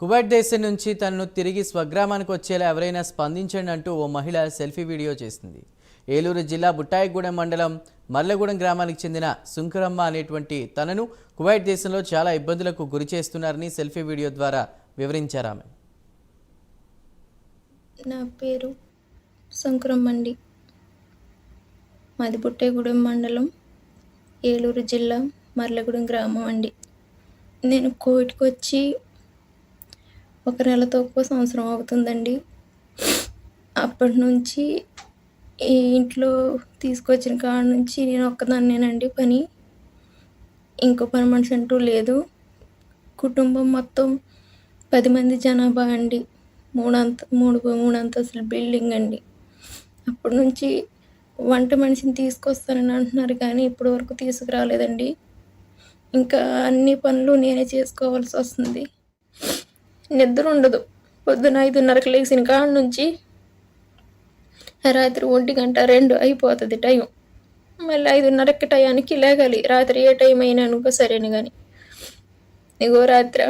Kuwait దేశం నుంచి తనను తిరిగి స్వగ్రామానికి వచ్చేలా ఎవరైనా స్పందించండి అంటూ ఓ మహిళ సెల్ఫీ వీడియో చేసింది. ఏలూరు జిల్లా బుట్టాయిగూడెం మండలం మర్లగూడెం గ్రామానికి చెందిన సుంకరమ్మ అనేటువంటి తనను కువైట్ దేశంలో చాలా ఇబ్బందులకు గురి చేస్తున్నారని సెల్ఫీ వీడియో ద్వారా వివరించారు ఆమె. నా పేరు శంకరమ్మండి మాది బుట్టేగూడెం మండలం ఏలూరు జిల్లా మర్లగూడెం గ్రామం అండి. నేను కోవిడ్కి వచ్చి ఒక నెలతో ఒక సంవత్సరం అవుతుందండి. అప్పటి నుంచి ఈ ఇంట్లో తీసుకొచ్చిన కాడ నుంచి నేను ఒక్కదాన్నేనండి పని. ఇంకో పని మనిషి అంటూ లేదు. కుటుంబం మొత్తం పది మంది జనాభా అండి. మూడంత మూడు మూడు అంతస్తుల బిల్డింగ్ అండి. అప్పటి నుంచి వంట మనిషిని తీసుకొస్తానని అంటున్నారు కానీ ఇప్పటి వరకు తీసుకురాలేదండి. ఇంకా అన్ని పనులు నేనే చేసుకోవాల్సి వస్తుంది. నిద్ర ఉండదు పొద్దున ఐదున్నరకు లేచిన కాడ నుంచి రాత్రి ఒంటి గంట రెండు అయిపోతుంది టైం. మళ్ళీ ఐదున్నరకి టయానికి లేగాలి. రాత్రి ఏ టైం అయినా అనుకో సరేను కానీ ఇగో రాత్రి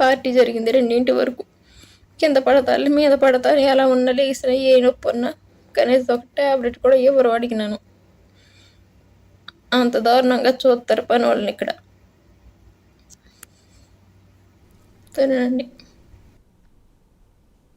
పార్టీ జరిగింది రెండింటి వరకు. కింద పడతారు మీద పడతాను ఎలా ఉన్నా లేసిన ఏ నొప్పి ఉన్నా. కనీసం ఒక ట్యాబ్లెట్ కూడా ఎవరు అడిగినాను. అంత దారుణంగా చూస్తారు పని వాళ్ళని ఇక్కడ. సరేనండి